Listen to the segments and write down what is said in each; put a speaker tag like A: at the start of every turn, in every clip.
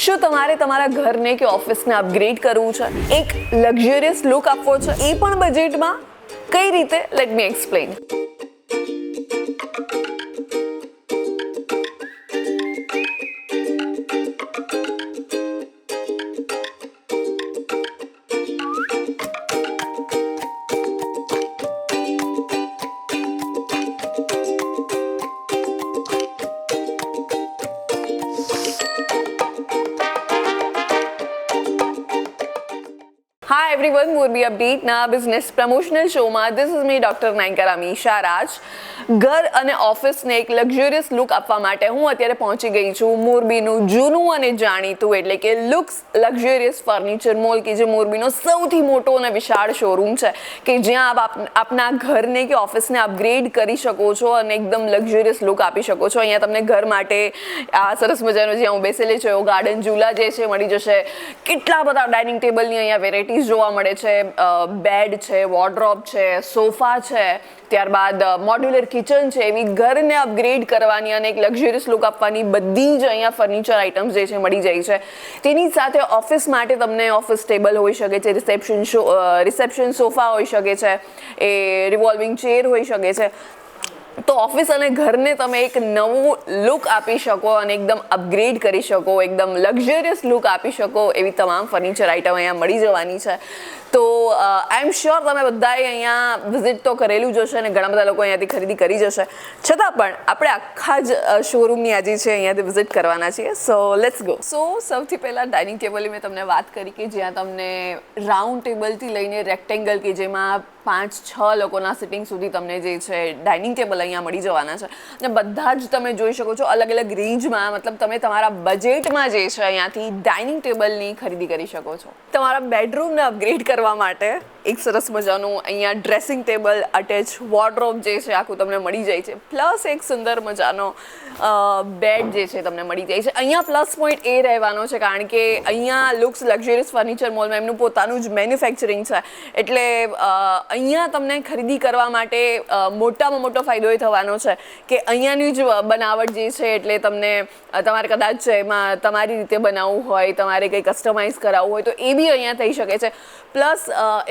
A: શું તમારે તમારા ઘરને કે ઓફિસને અપગ્રેડ કરવું છે? એક લક્ઝરિયસ લુક આપવો છે? એ પણ બજેટમાં કઈ રીતે? લેટ મી એક્સપ્લેન હા એવરીવન મોરબી અપડેટના બિઝનેસ પ્રમોશનલ શોમાં this is me doctor Nayakar Amisha Raj ઘર અને ઓફિસને એક લક્ઝુરિયસ લુક આપવા માટે હું અત્યારે પહોંચી ગઈ છું મોરબીનું જૂનું અને જાણીતું, એટલે કે લુક્સ લક્ઝુરિયસ ફર્નિચર મોલ કે જે મોરબીનો સૌથી મોટો અને વિશાળ શોરૂમ છે, કે જ્યાં આપ આપ- આપના ઘરને કે ઓફિસને અપગ્રેડ કરી શકો છો અને એકદમ લક્ઝુરિયસ લુક આપી શકો છો. અહીંયા તમને ઘર માટે, આ સરસ મજાનો જ્યાં હું બેસેલી છું ગાર્ડન ઝૂલા જે છે, મળી જશે. કેટલા બધા ડાઇનિંગ ટેબલની અહીંયા વેરાયટીઝ જોવા મળે છે બેડ છે વોર્ડ્રોપ છે સોફા છે, ત્યારબાદ મોડ્યુલર કિચન છે, એવી ઘરને અપગ્રેડ કરવાની અને એક લક્ઝરિયસ લુક આપવાની બધી જ અહીંયા ફર્નિચર આઇટમ્સ જે છે મળી જાય છે. તેની સાથે ઓફિસ માટે તમને ઓફિસ ટેબલ હોઈ શકે છે રિસેપ્શન શો રિસેપ્શન સોફા હોઈ શકે છે, એ રિવોલ્વિંગ ચેર હોઈ શકે છે. તો ઓફિસ અને ઘરને તમે એક નવું લુક આપી શકો અને એકદમ અપગ્રેડ કરી શકો, એકદમ લક્ઝરિયસ લુક આપી શકો એવી તમામ ફર્નિચર આઇટમ અહીંયા મળી જવાની છે. તો આઈ એમ શ્યોર તમે બધાએ અહીંયા વિઝિટ તો કરેલું જ હશે અને ઘણા બધા લોકો અહીંયાથી ખરીદી કરી જશે છતાં પણ આપણે આખા જ શોરૂમની આજે છે અહીંયાથી વિઝિટ કરવાના છીએ. સો લેટ્સ ગો સો સૌથી પહેલાં ડાઇનિંગ ટેબલની મેં તમને વાત કરી કે જ્યાં તમને રાઉન્ડ ટેબલથી લઈને રેક્ટેંગલ કે જેમાં પાંચ છ લોકોના સિટિંગ સુધી તમને જે છે ડાઇનિંગ ટેબલ અહીંયા મળી જવાના છે. અને બધા જ તમે જોઈ શકો છો અલગ અલગ રેન્જમાં મતલબ તમે તમારા બજેટમાં જે છે અહીંયાથી ડાઇનિંગ ટેબલની ખરીદી કરી શકો છો. તમારા બેડરૂમને અપગ્રેડ કરવા માટે એક સરસ મજાનું અહીંયા ડ્રેસિંગ ટેબલ અટેચ વોર્ડરોબ જે છે આખું તમને મળી જાય છે. પ્લસ એક સુંદર મજાનો બેડ જે છે તમને મળી જાય છે. અહીંયા પ્લસ પોઈન્ટ એ રહેવાનો છે કારણ કે અહીંયા લુક્સ લક્ઝરિયસ ફર્નિચર મોલમાં એમનું પોતાનું જ મેન્યુફેક્ચરિંગ છે. એટલે અહીંયા તમને ખરીદી કરવા માટે મોટામાં મોટો ફાયદો એ થવાનો છે કે અહીંયાની જ બનાવટ જે છે એટલે તમને તમારે કદાચ એમાં તમારી રીતે બનાવવું હોય, તમારે કંઈ કસ્ટમાઇઝ કરાવવું હોય તો એ બી અહીંયા થઈ શકે છે. પ્લસ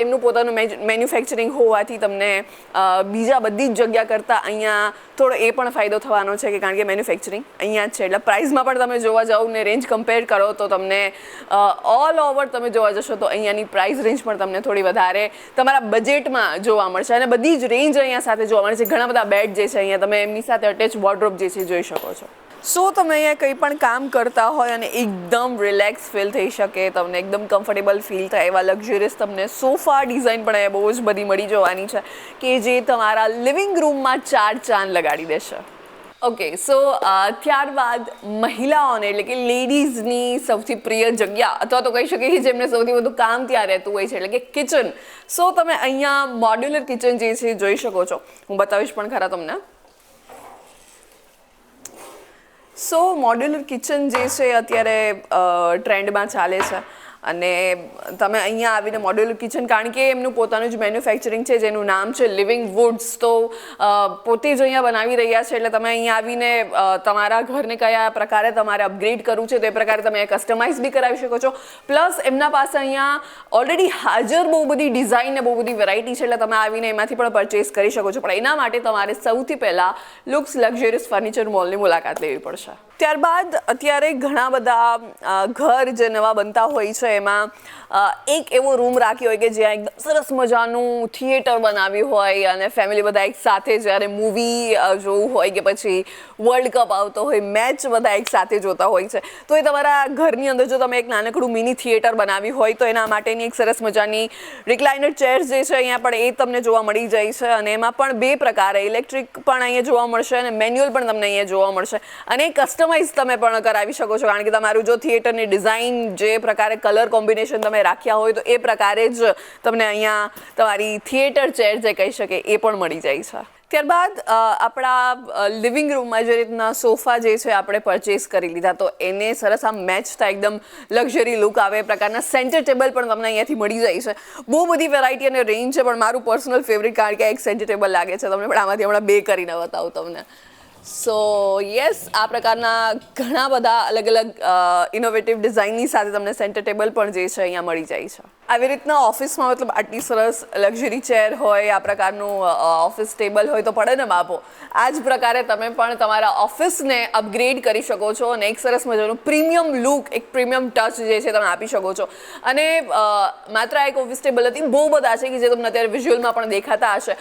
A: એમનું પોતાનું મેન્યુફેક્ચરિંગ હોવાથી તમને બીજા બધી જ જગ્યા કરતાં અહીંયા થોડો એ પણ ફાયદો થવાનો છે કે કારણ કે મેન્યુફેક્ચરિંગ અહીંયા જ છે. એટલે પ્રાઇસમાં પણ તમે જોવા જાઓ ને રેન્જ કમ્પેર કરો તો તમને ઓલ ઓવર તમે જોવા જશો તો અહીંયાની પ્રાઇસ રેન્જ પણ તમને થોડી વધારે, તમારા બજેટમાં જોવા મળશે અને બધી જ રેન્જ અહીંયા સાથે જોવા મળે છે. ઘણા બધા બેડ જે છે અહીંયા તમે એમની સાથે અટેચ વોર્ડરોબ જે છે જોઈ શકો છો. સો તમે અહીંયા કંઈ પણ કામ કરતા હોય અને એકદમ રિલેક્સ ફીલ થઈ શકે, તમને એકદમ કમ્ફર્ટેબલ ફીલ થાય એવા લક્ઝરિયસ તમને સોફા ડિઝાઇન પણ અહીંયા બહુ જ બધી મળી જવાની છે કે જે તમારા લિવિંગ રૂમમાં ચાર ચાંદ લગાડી દેશે. ઓકે સો ત્યારબાદ મહિલાઓને, એટલે કે લેડીઝની સૌથી પ્રિય જગ્યા, અથવા તો કહી શકીએ જેમને સૌથી વધુ કામ ત્યાં રહેતું હોય છે, એટલે કે કિચન સો તમે અહીંયા મોડ્યુલર કિચન જે છે, જોઈ શકો છો. હું બતાવીશ પણ ખરા તમને. સો મોડ્યુલર કિચન જે છે, અત્યારે ટ્રેન્ડમાં ચાલે છે. અને તમે અહીંયા આવીને મોડ્યુલર કિચન કારણ કે એમનું પોતાનું જ મેન્યુફેક્ચરિંગ છે, જેનું નામ છે લિવિંગ વુડ્સ તો પોતે જ અહીંયા બનાવી રહ્યા છે, એટલે તમે અહીંયા આવીને તમારા ઘરને કયા પ્રકારે તમારે અપગ્રેડ કરવું છે, તો એ પ્રકારે તમે કસ્ટમાઇઝ બી કરાવી શકો છો. પ્લસ એમના પાસે અહીંયા ઓલરેડી હાજર બહુ બધી ડિઝાઇન ને બહુ બધી વેરાયટી છે, એટલે તમે આવીને એમાંથી પણ પરચેસ કરી શકો છો. પણ એના માટે તમારે સૌથી પહેલાં લુક્સ લક્ઝરિયસ ફર્નિચર મોલની મુલાકાત લેવી પડશે. ત્યારબાદ અત્યારે ઘણા બધા ઘર જે નવા બનતા હોય છે, એમાં એક એવો રૂમ રાખ્યો હોય કે જ્યાં એકદમ સરસ મજાનું થિયેટર બનાવ્યું હોય અને ફેમિલી બધા એક સાથે જ્યારે મૂવી જોવું હોય કે પછી વર્લ્ડ કપ આવતો હોય મેચ બધા એક સાથે જોતા હોય છે. તો એ તમારા ઘરની અંદર જો તમે એક નાનકડું મિની થિયેટર બનાવ્યું હોય, તો એના માટેની એક સરસ મજાની રિક્લાઇનર ચેર્સ જે છે, અહીંયા પણ એ તમને જોવા મળી જાય છે. અને એમાં પણ બે પ્રકારે ઇલેક્ટ્રિક પણ અહીંયા જોવા મળશે અને મેન્યુઅલ પણ તમને અહીંયા જોવા મળશે. અને કસ્ટમાઇઝ તમે પણ કરાવી શકો છો. કારણ કે તમારું જો થિયેટરની ડિઝાઇન જે પ્રકારે કલર કોમ્બિનેશન તમે રાખ્યા હોય તો એ પ્રકારે જ તમને અહીંયા તમારી થિયેટર ચેર જે કહી શકે એ પણ મળી જાય છે. ત્યારબાદ આપણા લિવિંગ રૂમમાં જે રીતના સોફા જે છે આપણે પરચેસ કરી લીધા, તો એને સરસ આમ મેચ થાય, એકદમ લક્ઝરી લુક આવે, એ પ્રકારના સેન્ટર ટેબલ પણ તમને અહીંયાથી મળી જાય છે. બહુ બધી વેરાયટી અને રેન્જ છે, પણ મારું પર્સનલ ફેવરિટ કારણ કે એક સેન્ટર ટેબલ લાગે છે, તમને પણ આમાંથી હમણાં બે કરીને બતાવું તમને. સો યસ આ પ્રકારના ઘણા બધા અલગ અલગ ઇનોવેટિવ ડિઝાઇનની સાથે તમને સેન્ટર ટેબલ પણ જે છે અહીંયા મળી જાય છે. આવી રીતના ઓફિસમાં મતલબ આટલી સરસ લક્ઝરી ચેર હોય, આ પ્રકારનું ઓફિસ ટેબલ હોય તો પડે ને બાપો. આ જ પ્રકારે તમે પણ તમારા ઓફિસને અપગ્રેડ કરી શકો છો અને એક સરસ મજાનું પ્રીમિયમ લુક, એક પ્રીમિયમ ટચ જે છે તમે આપી શકો છો. અને માત્ર એક ઓફિસ ટેબલ હતી, બહુ બધા છે કે જે તમને અત્યારે વિઝ્યુઅલમાં પણ દેખાતા હશે.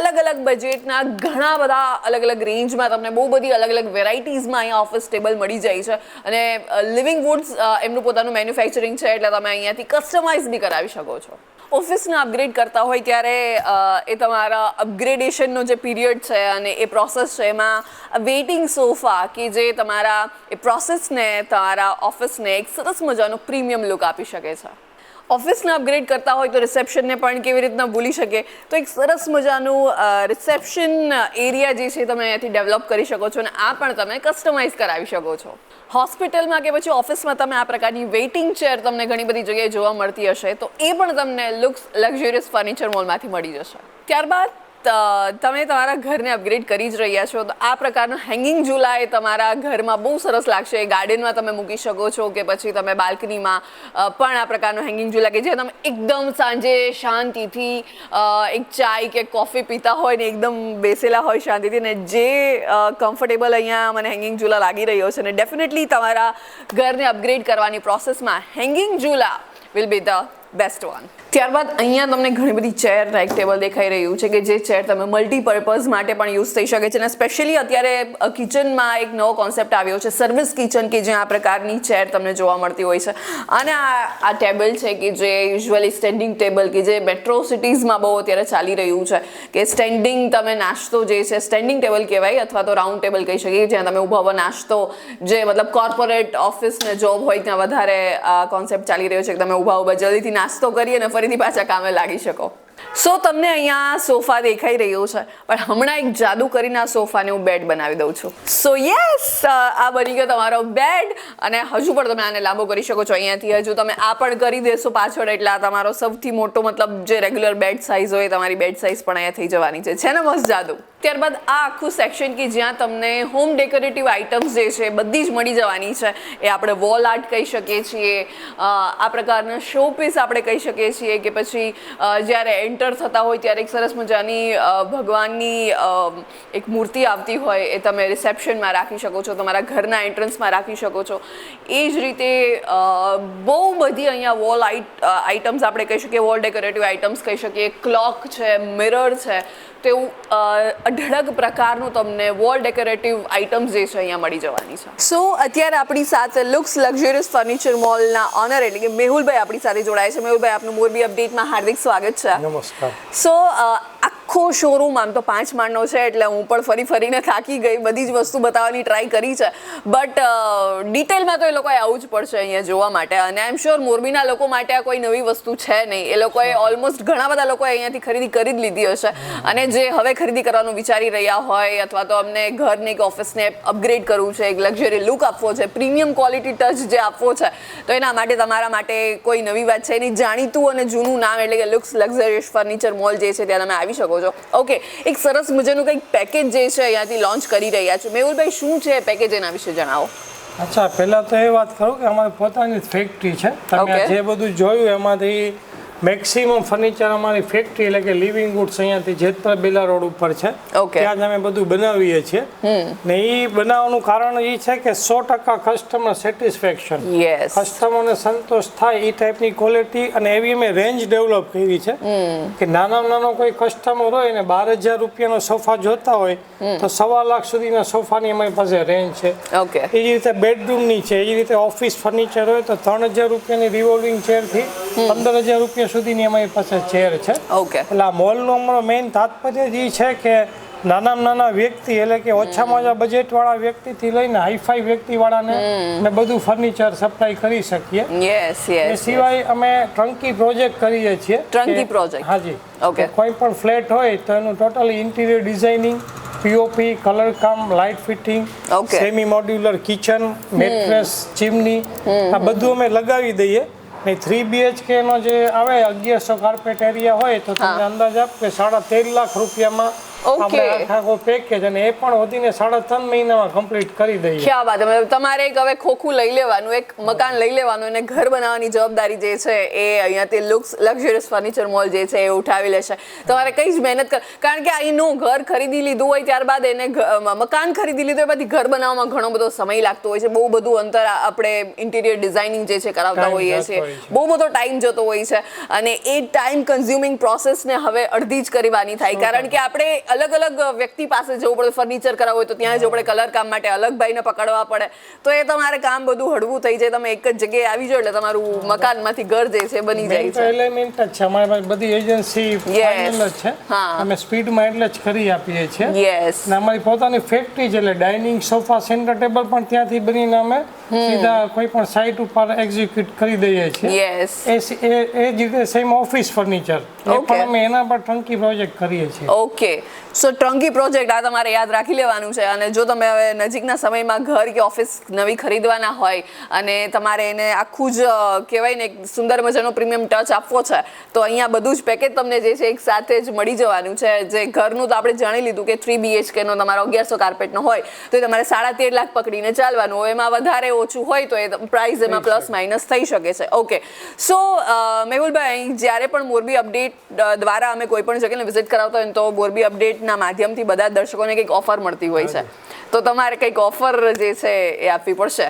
A: અલગ અલગ બજેટના ઘણા બધા અલગ અલગ રેન્જમાં તમને બહુ બધી અલગ અલગ વેરાયટીઝમાં અહીંયા ઓફિસ ટેબલ મળી જાય છે. અને લિવિંગ વુડ્સ એમનું પોતાનું મેન્યુફેક્ચરિંગ છે, એટલે તમે અહીંયાથી કસ્ટમાઇઝ બી કરાવી શકો છો. ઓફિસને અપગ્રેડ કરતા હોય ત્યારે એ તમારા અપગ્રેડેશનનો જે પીરિયડ છે અને એ પ્રોસેસ છે, એમાં વેઇટિંગ સોફા કે જે તમારા એ પ્રોસેસને તમારા ઓફિસને એક સરસ મજાનો પ્રીમિયમ લુક આપી શકે છે. ઓફિસને અપગ્રેડ કરતા હોય તો રિસેપ્શનને પણ કેવી રીતના ભૂલી શકે? તો એક સરસ મજાનું રિસેપ્શન એરિયા જે છે તમે અહીંયાથી ડેવલપ કરી શકો છો અને આ પણ તમે કસ્ટમાઇઝ કરાવી શકો છો. હોસ્પિટલમાં કે પછી ઓફિસમાં તમે આ પ્રકારની વેઇટિંગ ચેર તમને ઘણી બધી જગ્યાએ જોવા મળતી હશે, તો એ પણ તમને લુક્સ લક્ઝરિયસ ફર્નિચર મોલમાંથી મળી જશે. ત્યારબાદ તમે તમારા ઘરને અપગ્રેડ કરી જ રહ્યા છો. તો આ પ્રકારનો હેંગિંગ ઝૂલા એ તમારા ઘરમાં બહુ સરસ લાગશે. ગાર્ડનમાં તમે મૂકી શકો છો કે પછી તમે બાલ્કનીમાં પણ આ પ્રકારનું હેંગિંગ ઝૂલા કે જે તમે એકદમ સાંજે શાંતિથી એક ચાય કે કોફી પીતા હોય ને એકદમ બેસેલા હોય શાંતિથી ને જે કમ્ફર્ટેબલ અહીંયા મને હેંગિંગ ઝૂલા લાગી રહ્યો છે ને ડેફિનેટલી તમારા ઘરને અપગ્રેડ કરવાની પ્રોસેસમાં hanging Jhula will be the best one ત્યારબાદ અહીંયા તમને ઘણી બધી ચેર ને ટેબલ દેખાઈ રહ્યું છે કે જે ચેર તમે મલ્ટીપર્પઝ માટે પણ યુઝ થઈ શકે છે અને સ્પેશિયલી અત્યારે કિચનમાં એક નવો કોન્સેપ્ટ આવ્યો છે સર્વિસ કિચન કે જ્યાં આ પ્રકારની ચેર તમને જોવા મળતી હોય છે. અને આ આ ટેબલ છે કે જે યુઝ્યુઅલી સ્ટેન્ડિંગ ટેબલ કે જે મેટ્રો સિટીઝમાં બહુ અત્યારે ચાલી રહ્યું છે કે સ્ટેન્ડિંગ તમે નાસ્તો જે છે સ્ટેન્ડિંગ ટેબલ કહેવાય અથવા તો રાઉન્ડ ટેબલ કહી શકીએ, જ્યાં તમે ઊભા હોવા નાસ્તો જે મતલબ કોર્પોરેટ ઓફિસને જોબ હોય ત્યાં વધારે કોન્સેપ્ટ ચાલી રહ્યો છે કે તમે ઊભા ઊભા જલ્દીથી નાસ્તો કરી અને ફરીથી પાછા કામે લાગી શકો. સો તમને અહીંયા સોફા દેખાઈ રહ્યો છે, પણ હમણાં એક જાદુ કરીને આ સોફાને હું બેડ બનાવી દઉં છું. સો યસ આ બની ગયો તમારો બેડ અને હજુ પણ તમે આને લાંબો કરી શકો છો. અહીંયાથી હજુ તમે આ પણ કરી દેશો પાછળ, એટલે આ તમારો સૌથી મોટો, મતલબ, જે રેગ્યુલર બેડ સાઇઝ હોય તમારી બેડ સાઇઝ પણ અહીંયા થઈ જવાની છે. છે ને, મસ્ત જાદુ? ત્યારબાદ આ આખું સેક્શન કે જ્યાં તમને હોમ ડેકોરેટિવ આઇટમ્સ જે છે, બધી જ મળી જવાની છે, એ આપણે વોલ આર્ટ કહી શકીએ છીએ. આ પ્રકારના શો પીસ આપણે કહી શકીએ છીએ કે પછી જ્યારે એન્ટર થતા હોય ત્યારે એક સરસ મજાની ભગવાનની એક મૂર્તિ આવતી હોય એ તમે રિસેપ્શનમાં રાખી શકો છો, તમારા ઘરના એન્ટ્રન્સમાં રાખી શકો છો. એ જ રીતે બહુ બધી અહીંયા વોલ આઇટ આઇટમ્સ આપણે કહી શકીએ વોલ ડેકોરેટિવ આઇટમ્સ કહી શકીએ. ક્લોક છે મિરર છે તેવું અઢળક પ્રકારનું તમને વોલ ડેકોરેટિવ આઇટમ્સ જે છે અહીંયા મળી જવાની છે. સો અત્યારે આપણી સાથે લુક્સ લક્ઝરિયસ ફર્નિચર મોલના ઓનર એટલે કે મેહુલભાઈ આપણી સાથે જોડાય છે. મેહુલભાઈ આપનું મોરબી અપડેટમાં હાર્દિક સ્વાગત છે.
B: નમસ્કાર.
A: સો આખો શોરૂમ આમ તો પાંચ માળનો છે એટલે હું પણ ફરી ફરીને થાકી ગઈ, બધી જ વસ્તુ બતાવવાની ટ્રાય કરી છે. બટ ડિટેલમાં તો એ લોકોએ આવવું જ પડશે અહીંયા જોવા માટે. અને આઈ એમ શ્યોર મોરબીના લોકો માટે આ કોઈ નવી વસ્તુ છે નહીં. એ લોકોએ ઓલમોસ્ટ ઘણા બધા લોકોએ અહીંયાથી ખરીદી કરી જ લીધી હશે. અને જે હવે ખરીદી કરવાનું વિચારી રહ્યા હોય અથવા તો અમને ઘરને કે ઓફિસને અપગ્રેડ કરવું છે, એક લક્ઝરી લુક આપવો છે પ્રીમિયમ ક્વોલિટી ટચ જે આપવો છે, તો એના માટે તમારા માટે કોઈ નવી વાત છે? એની જાણીતું અને જૂનું નામ એટલે કે લુક્સ લક્ઝરિયસ ફર્નિચર મોલ જે છે, ત્યાં તમે આવી શકો છો. ઓકે એક સરસ મજાનું કંઈક પેકેજ જે છે અહીંયાથી લોન્ચ કરી રહ્યા છો. મેહુલભાઈ શું છે પેકેજ એના વિશે જણાવો?
B: અચ્છા પહેલાં તો એ વાત કરો કે અમારી પોતાની ફેક્ટરી છે. તમે જે બધું જોયું એમાંથી મેક્સિમમ ફર્નિચર અમારી ફેક્ટરી એટલે કે લિવિંગ ગુડ્સ અહીંયાથી જેતપર બેલા રોડ ઉપર છે. ત્યાં જ અમે બધું બનાવીએ છીએ. ને એ બનાવવાનું કારણ એ છે કે સો ટકા કસ્ટમર સેટિસ્ફેક્શન કસ્ટમરને સંતોષ થાય એ ટાઈપની ક્વોલિટી અને એવી અમે રેન્જ ડેવલપ કરી છે કે નાનામાં નાનો કોઈ કસ્ટમર હોય ને બાર હજાર રૂપિયાનો સોફા જોતા હોય તો સવા લાખ સુધીના સોફાની અમારી પાસે રેન્જ છે.
A: ઓકે
B: એ જ રીતે બેડરૂમની છે એ રીતે ઓફિસ ફર્નિચર હોય તો ત્રણ હજાર રૂપિયાની રિવોલ્વિંગ ચેરથી પંદર હજાર રૂપિયા સુધીની અમારી પાસે ચેર છે.
A: ઓકે
B: એટલે આ મોલનું અમારો મેઇન તાત્પર્ય જ એ છે કે નાનામાં નાના વ્યક્તિ એટલે કે ઓછામાં ઓછા બજેટવાળા વ્યક્તિથી લઈને હાઈફાઈ વ્યક્તિવાળાને ને બધું ફર્નિચર સપ્લાય કરી શકીએ.
A: યસ
B: એ
A: યસ
B: સિવાય અમે ટ્રંકી પ્રોજેક્ટ કરીએ છીએ. ટ્રંકી
A: પ્રોજેક્ટ
B: હાજી ઓકે કોઈ પણ ફ્લેટ હોય તો એનું totally interior designing POP colour કામ light fitting. Semi modular kitchen mattress chimney આ બધું અમે લગાવી દઈએ. ને થ્રી બીએચકેનો જે આવે અગિયારસો કાર્પેટ એરિયા હોય તો તમને અંદાજ આપ કે સાડા તેર લાખ રૂપિયામાં
A: Okay.
B: આખા આખો પેકેજ અને એ પણ વધીને સાડા ત્રણ મહિનામાં કમ્પ્લીટ કરી દઈએ.
A: ક્યાં વાત. મતલબ તમારે એક હવે ખોખું લઈ લેવાનું એક મકાન લઈ લેવાનું અને ઘર બનાવવાની જવાબદારી જે છે એ અહીંયા તે લુક્સ લક્ઝરિયસ ફર્નિચર મોલ જે છે એ ઉઠાવી લેશે. તમારે કઈ જ મહેનત કર કારણ કે અહીંનું ઘર ખરીદી લીધું હોય ત્યારબાદ એને મકાન ખરીદી લીધું હોય પછી ઘર બનાવવામાં ઘણો બધો સમય લાગતો હોય છે. બહુ બધું અંતર આપણે ઇન્ટિરિયર ડિઝાઇનિંગ જે છે કરાવતા હોઈએ છીએ. બહુ બધો ટાઈમ જતો હોય છે અને એ ટાઈમ કન્ઝ્યુમિંગ પ્રોસેસને હવે અડધી જ કરવાની થાય. કારણ કે આપણે અલગ અલગ વ્યક્તિ પાસે જવું પડે ફર્નિચર કરાવવું હોય તો ત્યાં જવું પડે કલર કામ માટે અલગ ભાઈને પકડવા પડે. તો એ તમારે કામ બધું હળવું થઈ જાય તમે એક જ જગ્યાએ આવી જાઓ એટલે તમારું મકાનમાંથી ઘર જે છે બની જાય છે.
B: એલિમેન્ટ જ છે અમારી પાસે બધી એજન્સી ફાઇનલ જ છે.
A: હા.
B: અમે સ્પીડમાં એટલે જ કરી આપીએ છીએ.
A: યસ
B: અમારી પોતાની ફેક્ટરી છે એટલે ડાઇનિંગ સોફા સેન્ટર ટેબલ પણ ત્યાંથી બનીને અમે સીધા કોઈ પણ સાઇટ ઉપર એક્ઝિક્યુટ કરી દઈએ છીએ.
A: યસ
B: એ એ જ રીતે સેમ ઓફિસ ફર્નિચર પણ અમે એના પર ટંકી પ્રોજેક્ટ કરીએ છીએ.
A: ઓકે સો ટ્રંકી પ્રોજેક્ટ આ તમારે યાદ રાખી લેવાનું છે અને જો તમે હવે નજીકના સમયમાં ઘર કે ઓફિસ નવી ખરીદવાના હોય અને તમારે એને આખું જ કહેવાય ને એક સુંદર મજાનો પ્રીમિયમ ટચ આપવો છે તો અહીંયા બધું જ પેકેજ તમને જે છે એક સાથે જ મળી જવાનું છે. જે ઘરનું તો આપણે જાણી લીધું કે થ્રી બીએચકે નો તમારો અગિયારસો કાર્પેટનો હોય તો તમારે સાડા તેર લાખ પકડીને ચાલવાનું હોય. એમાં વધારે ઓછું હોય તો એ પ્રાઇસ એમાં પ્લસ માઇનસ થઈ શકે છે. ઓકે સો મેહુલભાઈ જ્યારે પણ મોરબી અપડેટ દ્વારા અમે કોઈ પણ જગ્યાને વિઝિટ કરાવતા હોય તો મોરબી અપડેટના માધ્યમથી બધા દર્શકોને કંઈક ઓફર મળતી હોય છે. તો તમારે કંઈક ઓફર જે છે એ આપવી પડશે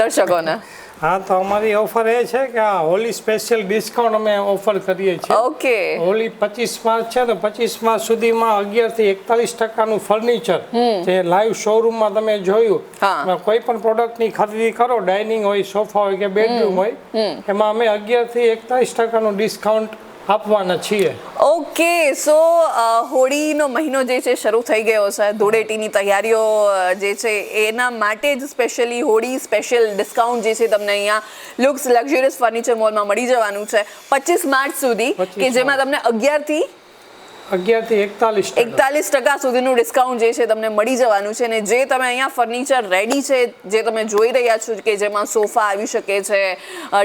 A: દર્શકોને.
B: હા તો અમારી ઓફર એ છે કે આ હોલી સ્પેશિયલ ડિસ્કાઉન્ટ અમે ઓફર કરીએ છીએ.
A: ઓકે.
B: હોલી પચીસ માર્ચ છે તો પચીસ માર્ચ સુધીમાં અગિયારથી એકતાલીસ ટકાનું ફર્નિચર જે લાઈવ શોરૂમમાં તમે જોયું કોઈ પણ પ્રોડક્ટની ખરીદી કરો ડાઇનિંગ હોય સોફા હોય કે બેડરૂમ હોય એમાં અમે અગિયારથી એકતાલીસ ટકાનું ડિસ્કાઉન્ટ આપવાના છીએ.
A: ઓકે સો હોળીનો મહિનો જે છે શરૂ થઈ ગયો છે. ધૂળેટીની તૈયારીઓ જે છે એના માટે જ સ્પેશિયલી હોળી સ્પેશિયલ ડિસ્કાઉન્ટ જે છે તમને અહીંયા લુક્સ લક્ઝરિયસ ફર્નિચર મોલમાં મળી જવાનું છે. પચીસ માર્ચ સુધી કે જેમાં તમને અગિયારથી
B: એકતાલીસ
A: એકતાલીસ ટકા સુધીનું ડિસ્કાઉન્ટ જે છે તમને મળી જવાનું છે અને જે તમે અહીંયા ફર્નિચર રેડી છે જે તમે જોઈ રહ્યા છો કે જેમાં સોફા આવી શકે છે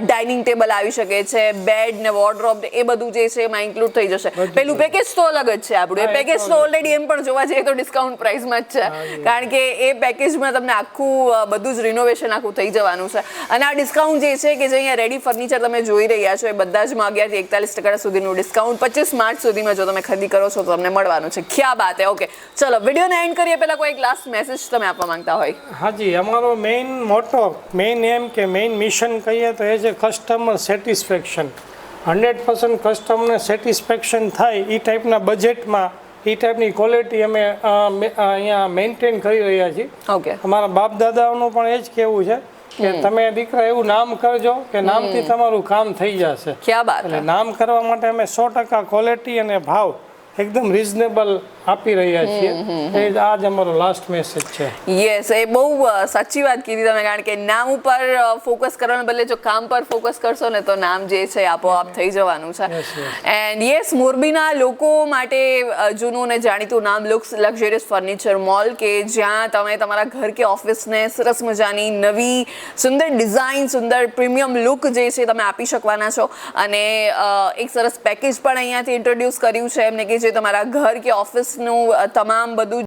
A: ડાઇનિંગ ટેબલ આવી શકે છે બેડ ને વોર્ડરોબ એ બધું જે છે એમાં ઇન્ક્લુડ થઈ જશે. પેલું પેકેજ તો અલગ જ છે આપણું. એ પેકેજ
B: તો
A: તો ઓલરેડી એમ પણ જોવા જઈએ તો ડિસ્કાઉન્ટ પ્રાઇસમાં જ છે. કારણ કે એ પેકેજમાં તમને આખું બધું જ રિનોવેશન આખું થઈ જવાનું છે. અને આ ડિસ્કાઉન્ટ જે છે કે જે અહીંયા રેડી ફર્નિચર તમે જોઈ રહ્યા છો એ બધા જ માં અગિયારથી એકતાલીસ ટકા સુધીનું ડિસ્કાઉન્ટ પચીસ માર્ચ સુધીમાં જો તમે ખરીદી કરો છો તો તમને મળવાનું છે. ક્યાં બાત હે? ઓકે ચલો વિડીયોને એન્ડ કરીએ. પહેલા કોઈ એક લાસ્ટ મેસેજ તમે આપવા માંગતા હોય.
B: હાજી અમારો મેઇન મોટો મેઇન એમ કે મેઇન મિશન કહીએ તો એ છે કસ્ટમર સેટિસ્ફેક્શન હંડ્રેડ પર્સન્ટ કસ્ટમરને સેટિસ્ફેક્શન થાય એ ટાઈપના બજેટમાં એ ટાઈપની ક્વોલિટી અમે અહીંયા મેન્ટેન કરી રહ્યા છીએ.
A: ઓકે
B: અમારા બાપ દાદાઓનું પણ એ જ કહેવું છે કે તમે દીકરા એવું નામ કરજો કે નામથી તમારું કામ થઈ જશે.
A: ક્યાં બાત
B: એટલે નામ કરવા માટે અમે સો ટકા ક્વોલિટી અને ભાવ એકદમ રિઝનેબલ આપી રહ્યા છીએ. એ આજ અમારો લાસ્ટ મેસેજ છે.
A: યસ એ બહુ સાચી વાત કીધી તમે કારણ કે નામ ઉપર ફોકસ કરવાને બદલે જો કામ પર ફોકસ કરશો ને તો નામ જે છે આપોઆપ થઈ જવાનું છે. એન્ડ યસ મોરબીના લોકો માટે જૂનું ને જાણીતું નામ લુક્સ લક્ઝરિયસ ફર્નિચર મોલ કે જ્યાં તમે તમારા ઘર કે ઓફિસને સરસ મજાની નવી સુંદર ડિઝાઇન સુંદર પ્રીમિયમ લુક જે છે તમે આપી શકવાના છો. અને એક સરસ પેકેજ પણ અહીંયાથી ઇન્ટ્રોડ્યુસ કર્યું છે એમને કે જે તમારા ઘર કે ઓફિસનું અ, તમામ બધું